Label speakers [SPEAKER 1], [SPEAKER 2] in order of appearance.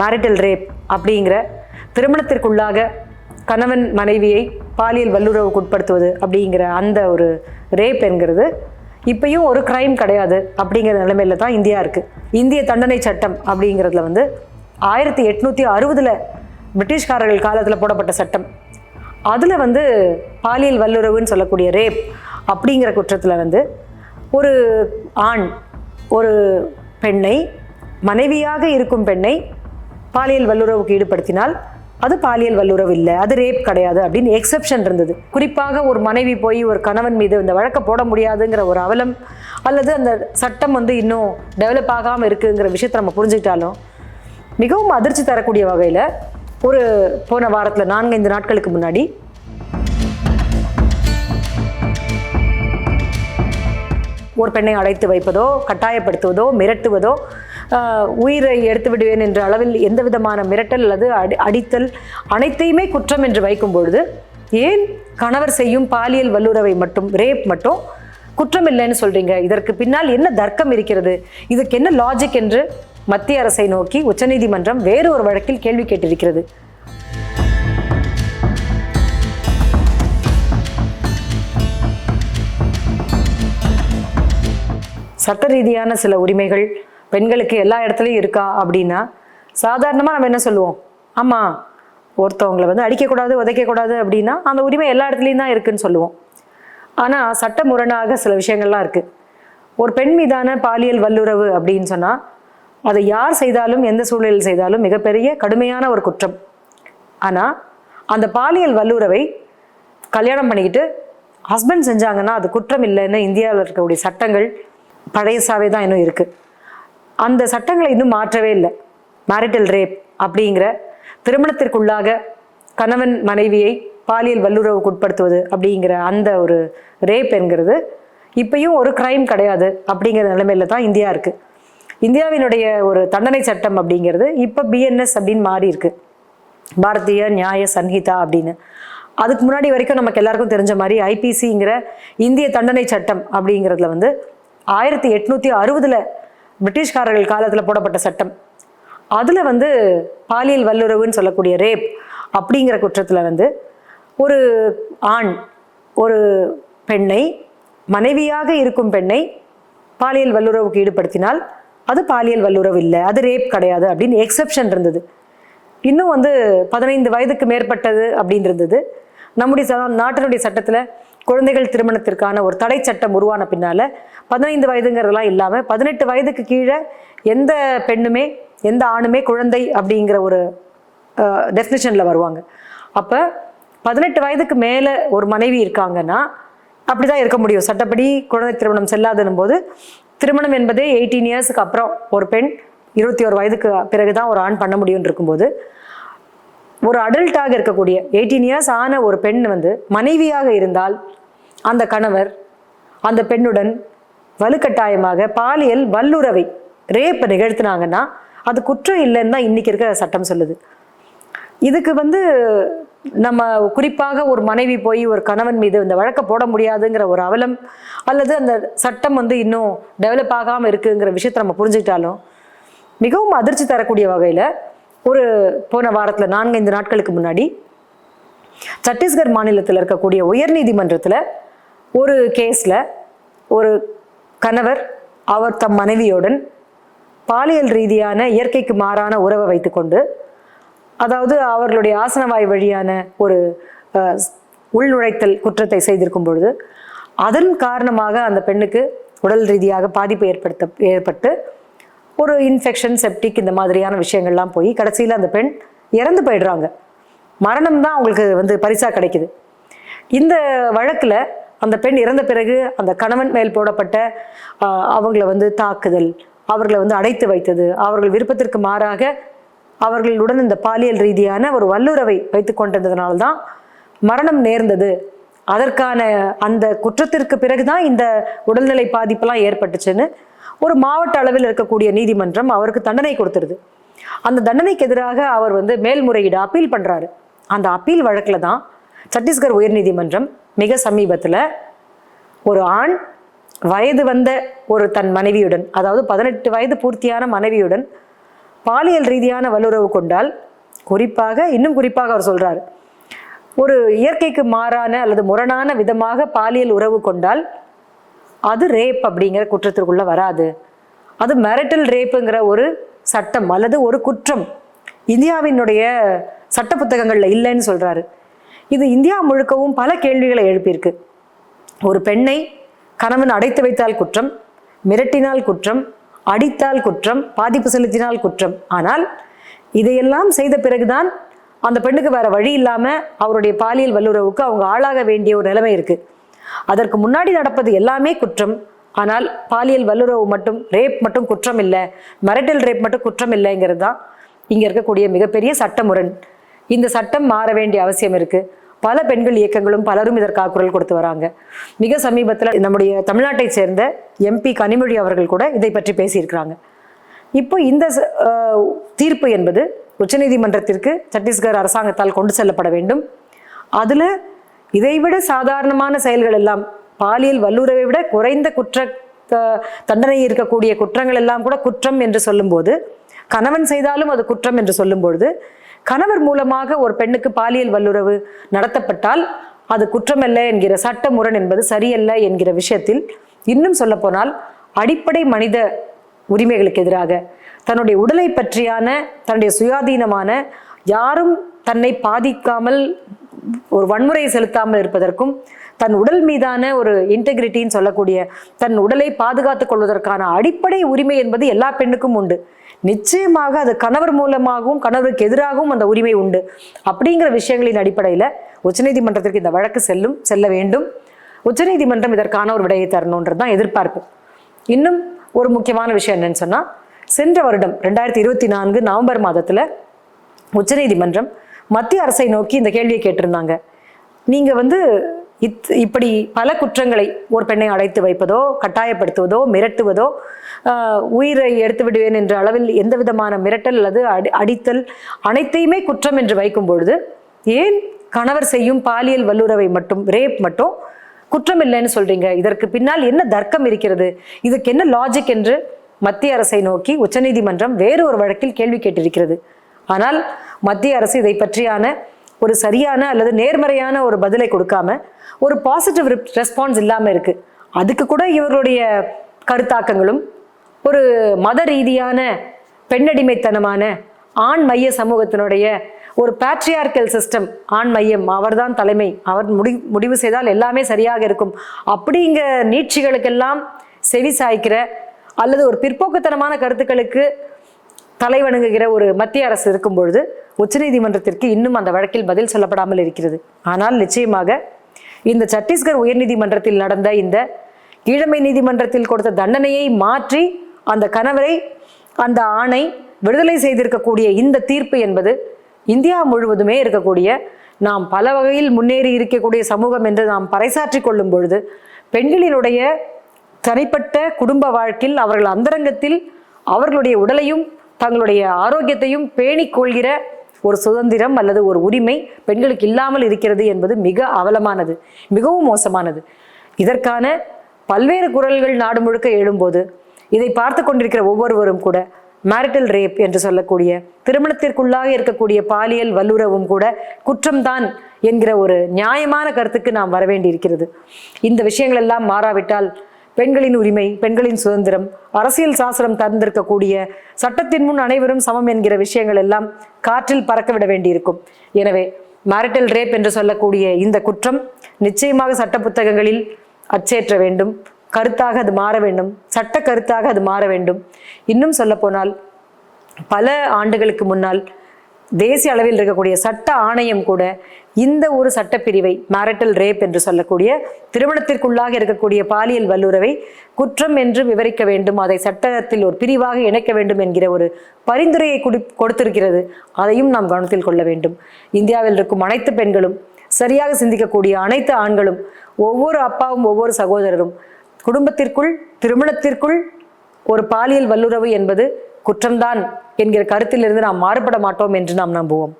[SPEAKER 1] Marital rape அப்படிங்கிற திருமணத்திற்குள்ளாக கணவன் மனைவியை பாலியல் வல்லுறவுக்கு உட்படுத்துவது அப்படிங்கிற அந்த ஒரு ரேப் என்கிறது. இப்பயும் ஒரு க்ரைம் கிடையாது அப்படிங்கிற நிலைமையில தான் இந்தியா இருக்குது இந்திய தண்டனை சட்டம் அப்படிங்கிறதுல வந்து ஆயிரத்தி எட்நூற்றி அறுபதில் பிரிட்டிஷ்காரர்கள் காலத்தில் போடப்பட்ட சட்டம். அதில் வந்து பாலியல் வல்லுறவுன்னு சொல்லக்கூடிய ரேப் அப்படிங்கிற குற்றத்தில் வந்து ஒரு ஆண் ஒரு பெண்ணை மனைவியாக இருக்கும் பெண்ணை பாலியல் வல்லுறவுக்கு ஈடுபடுத்தினால் அது பாலியல் வல்லுறவு இல்லை அது ரேப் கிடையாது அப்படின்னு எக்ஸெப்ஷன் இருந்தது. குறிப்பாக ஒரு மனைவி போய் ஒரு கணவன் மீது இந்த வழக்கை போட முடியாதுங்கிற ஒரு அவலம் அல்லது அந்த சட்டம் வந்து இன்னும் டெவலப் ஆகாமல் இருக்குங்கிற விஷயத்தை நம்ம புரிஞ்சுக்கிட்டாலும் மிகவும் அதிர்ச்சி தரக்கூடிய வகையில் ஒரு போன வாரத்தில் நான்கைந்து நாட்களுக்கு முன்னாடி ஒரு பெண்ணை அடைத்து வைப்பதோ கட்டாயப்படுத்துவதோ மிரட்டுவதோ உயிரை எடுத்து விடுவேன் என்ற அளவில் எந்த விதமான மிரட்டல் அல்லது அடி அடித்தல் அனைத்தையுமே குற்றம் என்று வைக்கும் பொழுது ஏன் கணவர் செய்யும் பாலியல் வல்லுறவை மட்டும் ரேப் மட்டும் குற்றம் இல்லைன்னு சொல்றீங்க? இதற்கு பின்னால் என்ன தர்க்கம் இருக்கிறது? இதுக்கு என்ன லாஜிக் என்று மத்திய அரசை நோக்கி உச்சநீதிமன்றம் வேறு ஒரு வழக்கில் கேள்வி கேட்டிருக்கிறது. சட்ட ரீதியான சில உரிமைகள் பெண்களுக்கு எல்லா இடத்துலையும் இருக்கா அப்படின்னா சாதாரணமாக நம்ம என்ன சொல்லுவோம்? ஆமாம் ஒருத்தவங்களை வந்து அடிக்கக்கூடாது உதைக்கக்கூடாது அப்படின்னா அந்த உரிமை எல்லா இடத்துலையும் தான் இருக்குன்னு சொல்லுவோம். ஆனால் சட்ட முரணாக சில விஷயங்கள்லாம் இருக்குது ஒரு பெண் மீதான பாலியல் வல்லுறவு அப்படின்னு சொன்னால் அதை யார் செய்தாலும் எந்த சூழலில் செய்தாலும் மிகப்பெரிய கடுமையான ஒரு குற்றம். ஆனால் அந்த பாலியல் வல்லுறவை கல்யாணம் பண்ணிக்கிட்டு ஹஸ்பண்ட் செஞ்சாங்கன்னா அது குற்றம் இல்லைன்னு இந்தியாவில் இருக்கக்கூடிய சட்டங்கள் பழையசாவே தான் இன்னும் இருக்குது அந்த சட்டங்களை இன்னும் மாற்றவே இல்லை. மேரிட்டல் ரேப் அப்படிங்கிற திருமணத்திற்குள்ளாக கணவன் மனைவியை பாலியல் வல்லுறவுக்கு உட்படுத்துவது அப்படிங்கிற அந்த ஒரு ரேப் என்கிறது. இப்பயும் ஒரு கிரைம் கிடையாது அப்படிங்கிற நிலைமையில தான் இந்தியா இருக்குது இந்தியாவினுடைய ஒரு தண்டனை சட்டம் அப்படிங்கிறது இப்போ பிஎன்எஸ் அப்படின்னு மாறி இருக்கு. பாரதிய நியாய சன்ஹிதா அப்படின்னு. அதுக்கு முன்னாடி வரைக்கும் நமக்கு எல்லாருக்கும் தெரிஞ்ச மாதிரி ஐபிசிங்கிற இந்திய தண்டனை சட்டம் அப்படிங்கிறதுல வந்து ஆயிரத்தி எட்நூற்றி அறுபதில் பிரிட்டிஷ்காரர்கள் காலத்தில் போடப்பட்ட சட்டம். அதில் வந்து பாலியல் வல்லுறவுன்னு சொல்லக்கூடிய ரேப் அப்படிங்கிற குற்றத்தில் வந்து ஒரு ஆண் ஒரு பெண்ணை மனைவியாக இருக்கும் பெண்ணை பாலியல் வல்லுறவுக்கு ஈடுபடுத்தினால் அது பாலியல் வல்லுறவு இல்லை அது ரேப் கிடையாது அப்படின்னு எக்ஸெப்ஷன் இருந்தது. இன்னும் வந்து பதினைந்து வயதுக்கு மேற்பட்டது அப்படின்னு இருந்தது. நம்முடைய நாட்டினுடைய சட்டத்தில் குழந்தைகள் திருமணத்திற்கான ஒரு தடை சட்டம் உருவான பின்னால் பதினைந்து வயதுங்கிறதெல்லாம் இல்லாமல் பதினெட்டு வயதுக்கு கீழே எந்த பெண்ணுமே எந்த ஆணுமே குழந்தை அப்படிங்கிற ஒரு டெஃபினிஷனில் வருவாங்க. அப்போ பதினெட்டு வயதுக்கு மேலே ஒரு மனைவி இருக்காங்கன்னா அப்படி தான் இருக்க முடியும். சட்டப்படி குழந்தை திருமணம் செல்லாதனும் போது திருமணம் என்பதே எயிட்டீன் இயர்ஸுக்கு அப்புறம் ஒரு பெண் இருபத்தி ஒரு வயதுக்கு பிறகு தான் ஒரு ஆண் பண்ண முடியும்னு இருக்கும்போது ஒரு அடல்ட்டாக இருக்கக்கூடிய எயிட்டீன் இயர்ஸ் ஆன ஒரு பெண் வந்து மனைவியாக இருந்தால் அந்த கணவர் அந்த பெண்ணுடன் வலுக்கட்டாயமாக பாலியல் வல்லுறவை ரேப்பை நிகழ்த்தினாங்கன்னா அது குற்றம் இல்லைன்னு தான் இன்னைக்கு இருக்க சட்டம் சொல்லுது. இதுக்கு வந்து நம்ம குறிப்பாக ஒரு மனைவி போய் ஒரு கணவன் மீது இந்த வழக்கை போட முடியாதுங்கிற ஒரு அவலம் அல்லது அந்த சட்டம் வந்து இன்னும் டெவலப் ஆகாமல் இருக்குங்கிற விஷயத்தை நம்ம புரிஞ்சுக்கிட்டாலும் மிகவும் அதிர்ச்சி தரக்கூடிய வகையில் ஒரு போன வாரத்தில் நான்கைந்து நாட்களுக்கு முன்னாடி சத்தீஸ்கர் மாநிலத்தில் இருக்கக்கூடிய உயர்நீதிமன்றத்தில் ஒரு கேஸில் ஒரு கணவர் அவர் தம் மனைவியுடன் பாலியல் ரீதியான இயற்கைக்கு மாறான உறவை வைத்துக்கொண்டு அதாவது அவர்களுடைய ஆசனவாய் வழியான ஒரு உள்நுழைத்தல் குற்றத்தை செய்திருக்கும் பொழுது அதன் காரணமாக அந்த பெண்ணுக்கு உடல் ரீதியாக பாதிப்பு ஏற்படுத்த ஏற்பட்டு ஒரு இன்ஃபெக்ஷன் செப்டிக் இந்த மாதிரியான விஷயங்கள்லாம் போய் கடைசியில் அந்த பெண் இறந்து போயிடுறாங்க. மரணம் தான் அவங்களுக்கு வந்து பரிசா கிடைக்குது. இந்த வழக்கில் அந்த பெண் இறந்த பிறகு அந்த கணவன் மேல் போடப்பட்ட அவங்கள வந்து தாக்குதல் அவர்களை வந்து அடைத்து வைத்தது அவர்கள் விருப்பத்திற்கு மாறாக அவர்களுடன் இந்த பாலியல் ரீதியான ஒரு வல்லுறவை வைத்து கொண்டிருந்ததுனால தான் மரணம் நேர்ந்தது. அதற்கான அந்த குற்றத்திற்கு பிறகுதான் இந்த உடல்நிலை பாதிப்பெல்லாம் ஏற்பட்டுச்சுன்னு ஒரு மாவட்ட அளவில் இருக்கக்கூடிய நீதிமன்றம் அவருக்கு தண்டனை கொடுத்துருது. அந்த தண்டனைக்கு எதிராக அவர் வந்து மேல்முறையீடு அப்பீல் பண்ணுறாரு அந்த அப்பீல் வழக்கில் தான் சத்தீஸ்கர் உயர்நீதிமன்றம் மிக சமீபத்தில் ஒரு ஆண் வயது வந்த ஒரு தன் மனைவியுடன் அதாவது பதினெட்டு வயது பூர்த்தியான மனைவியுடன் பாலியல் ரீதியான வல்லுறவு கொண்டால் குறிப்பாக இன்னும் குறிப்பாக அவர் சொல்கிறார் ஒரு இயற்கைக்கு மாறான அல்லது முரணான விதமாக பாலியல் உறவு கொண்டால் அது ரேப் அப்படிங்கிற குற்றத்திற்குள்ள வராது. அது மேரிட்டல் ரேப்புங்கிற ஒரு சட்டம் அல்லது ஒரு குற்றம். இந்தியாவினுடைய சட்ட புத்தகங்களில் இல்லைன்னு சொல்றாரு. இது இந்தியா முழுக்கவும் பல கேள்விகளை எழுப்பியிருக்கு. ஒரு பெண்ணை கணவன் அடைத்து வைத்தால் குற்றம் மிரட்டினால் குற்றம் அடித்தால் குற்றம் பாதிப்பு செலுத்தினால் குற்றம். ஆனால் இதையெல்லாம் செய்த பிறகுதான் அந்த பெண்ணுக்கு வேற வழி இல்லாம அவருடைய பாலியல் வல்லுறவுக்கு அவங்க ஆளாக வேண்டிய ஒரு நிலைமை இருக்கு. அதற்கு முன்னாடி நடப்பது எல்லாமே குற்றம். ஆனால் பாலியல் வல்லுறவு மட்டும் ரேப் மட்டும் குற்றம் இல்லை மிரட்டல் ரேப் மட்டும் குற்றம் இல்லைங்கிறது தான் இங்கே இருக்கக்கூடிய மிகப்பெரிய சட்ட முரண் இந்த சட்டம் மாற வேண்டிய அவசியம் இருக்கு. பல பெண்கள் இயக்கங்களும் பலரும் இதற்காக குரல் கொடுத்து வராங்க. மிக சமீபத்தில் நம்முடைய தமிழ்நாட்டை சேர்ந்த எம்பி கனிமொழி அவர்கள் கூட இதை பற்றி பேசியிருக்கிறாங்க. இப்போ இந்த தீர்ப்பு என்பது உச்சநீதிமன்றத்திற்கு சத்தீஸ்கர் அரசாங்கத்தால் கொண்டு செல்லப்பட வேண்டும். அதில் இதைவிட சாதாரணமான செயல்கள் எல்லாம். பாலியல் வல்லுறவை விட குறைந்த குற்ற தண்டனை இருக்கக்கூடிய குற்றங்கள் எல்லாம் கூட குற்றம் என்று சொல்லும்போது கணவன் செய்தாலும் அது குற்றம் என்று சொல்லும்பொழுது கணவர் மூலமாக ஒரு பெண்ணுக்கு பாலியல் வல்லுறவு நடத்தப்பட்டால் அது குற்றமல்ல என்கிற சட்ட முரண் என்பது சரியல்ல என்கிற விஷயத்தில் இன்னும் சொல்லப்போனால் அடிப்படை மனித உரிமைகளுக்கு எதிராக தன்னுடைய உடலை பற்றியான தன்னுடைய சுயாதீனமான யாரும் தன்னை பாதிக்காமல் ஒரு வன்முறையை செலுத்தாமல் இருப்பதற்கும் தன் உடல் மீதான ஒரு இன்டெகிரிட்டின்னு சொல்லக்கூடிய தன் உடலை பாதுகாத்துக் கொள்வதற்கான அடிப்படை உரிமை என்பது எல்லா பெண்ணுக்கும் உண்டு. நிச்சயமாக அது கணவர் மூலமாகவும் கணவருக்கு எதிராகவும் அந்த உரிமை உண்டு. அப்படிங்கிற விஷயங்களின் அடிப்படையில் உச்சநீதிமன்றத்திற்கு இந்த வழக்கு செல்லும் செல்ல வேண்டும். உச்சநீதிமன்றம் இதற்கான ஒரு விடையை தரணுன்றது தான் எதிர்பார்ப்பு. இன்னும் ஒரு முக்கியமான விஷயம் என்னன்னு சொன்னால் சென்ற வருடம் ரெண்டாயிரத்தி இருபத்தி நான்கு நவம்பர் மாதத்தில் உச்சநீதிமன்றம் மத்திய அரசை நோக்கி இந்த கேள்வியை கேட்டிருந்தாங்க. நீங்க வந்து இத் இப்படி பல குற்றங்களை ஒரு பெண்ணை அடைத்து வைப்பதோ கட்டாயப்படுத்துவதோ மிரட்டுவதோ உயிரை எடுத்து விடுவேன் என்ற அளவில் எந்த விதமான மிரட்டல் அல்லது அடி அடித்தல் அனைத்தையுமே குற்றம் என்று வைக்கும் பொழுது ஏன் கணவர் செய்யும் பாலியல் வல்லுறவை மட்டும் ரேப் மட்டும் குற்றம் இல்லைன்னு சொல்றீங்க? இதற்கு பின்னால் என்ன தர்க்கம் இருக்கிறது? இதுக்கு என்ன லாஜிக் என்று மத்திய அரசை நோக்கி உச்சநீதிமன்றம் வேறு ஒரு வழக்கில் கேள்வி கேட்டிருக்கிறது. ஆனால் மத்திய அரசு இதை பற்றியான ஒரு சரியான அல்லது நேர்மறையான ஒரு பதிலை கொடுக்காம ஒரு பாசிட்டிவ் ரெஸ்பான்ஸ் இல்லாமல் இருக்கு. அதுக்கு கூட இவர்களுடைய கருத்தாக்கங்களும் ஒரு மத ரீதியான பெண்ணடிமைத்தனமான ஆண் மைய சமூகத்தினுடைய ஒரு பேட்ரியார்கல் சிஸ்டம் ஆண் மையம் அவர்தான் தலைமை அவர் முடி முடிவு செய்தால் எல்லாமே சரியாக இருக்கும். அப்படிங்கிற நீட்சிகளுக்கெல்லாம் செவி சாய்க்கிற அல்லது ஒரு பிற்போக்குத்தனமான கருத்துக்களுக்கு தலைவணங்குகிற ஒரு மத்திய அரசு இருக்கும் பொழுது உச்சநீதிமன்றத்திற்கு இன்னும் அந்த வழக்கில் பதில் சொல்லப்படாமல் இருக்கிறது. ஆனால் நிச்சயமாக இந்த சத்தீஸ்கர் உயர்நீதிமன்றத்தில் நடந்த இந்த கீழமை நீதிமன்றத்தில் கொடுத்த தண்டனையை மாற்றி அந்த கணவரை அந்த ஆணை விடுதலை செய்திருக்கக்கூடிய இந்த தீர்ப்பு என்பது இந்தியா முழுவதுமே இருக்கக்கூடிய நாம் பல வகையில் முன்னேறி இருக்கக்கூடிய சமூகம் என்று நாம் பறைசாற்றி கொள்ளும் பொழுது பெண்களினுடைய தனிப்பட்ட குடும்ப வாழ்க்கையில் அவர்கள் அந்தரங்கத்தில் அவர்களுடைய உடலையும் தங்களுடைய ஆரோக்கியத்தையும் பேணிக் கொள்கிற ஒரு சுதந்திரம் அல்லது ஒரு உரிமை பெண்களுக்கு இல்லாமல் இருக்கிறது என்பது மிக அவலமானது மிகவும் மோசமானது. இதற்கான பல்வேறு குரல்கள் நாடு முழுக்க எழும்போது இதை பார்த்து கொண்டிருக்கிற ஒவ்வொருவரும் கூட மேரிட்டல் ரேப் என்று சொல்லக்கூடிய திருமணத்திற்குள்ளாக இருக்கக்கூடிய பாலியல் வல்லுறவும் கூட குற்றம்தான் என்கிற ஒரு நியாயமான கருத்துக்கு நாம் வர வேண்டியிருக்கிறது இந்த விஷயங்கள் எல்லாம் மாறாவிட்டால் பெண்களின் உரிமை பெண்களின் சுதந்திரம் அரசியல் சாசனம் தந்திருக்கக்கூடிய சட்டத்தின் முன் அனைவரும் சமம் என்கிற விஷயங்கள் எல்லாம் காற்றில் பறக்க விட வேண்டியிருக்கும். எனவே மேரிட்டல் ரேப் என்று சொல்லக்கூடிய இந்த குற்றம் நிச்சயமாக சட்ட புத்தகங்களில் அச்சேற்ற வேண்டும். கருத்தாக அது மாற வேண்டும். சட்ட கருத்தாக அது மாற வேண்டும். இன்னும் சொல்லப்போனால் பல ஆண்டுகளுக்கு முன்னால் தேசிய அளவில் இருக்கக்கூடிய சட்ட ஆணையம் கூட இந்த ஒரு சட்டப்பிரிவை மேரிட்டல் ரேப் என்று சொல்லக்கூடிய திருமணத்திற்குள்ளாக இருக்கக்கூடிய பாலியல் வல்லுறவை குற்றம் என்று விவரிக்க வேண்டும் அதை சட்டத்தில் ஒரு பிரிவாக இணைக்க வேண்டும் என்கிற ஒரு பரிந்துரையை கொடுத்திருக்கிறது. அதையும் நாம் கவனத்தில் கொள்ள வேண்டும். இந்தியாவில் இருக்கும் அனைத்து பெண்களும் சரியாக சிந்திக்கக்கூடிய அனைத்து ஆண்களும் ஒவ்வொரு அப்பாவும் ஒவ்வொரு சகோதரரும் குடும்பத்திற்குள் திருமணத்திற்குள் ஒரு பாலியல் வல்லுறவு என்பது குற்றம்தான் என்கிற கருத்திலிருந்து நாம் மாறுபட மாட்டோம் என்று நாம் நம்புவோம்.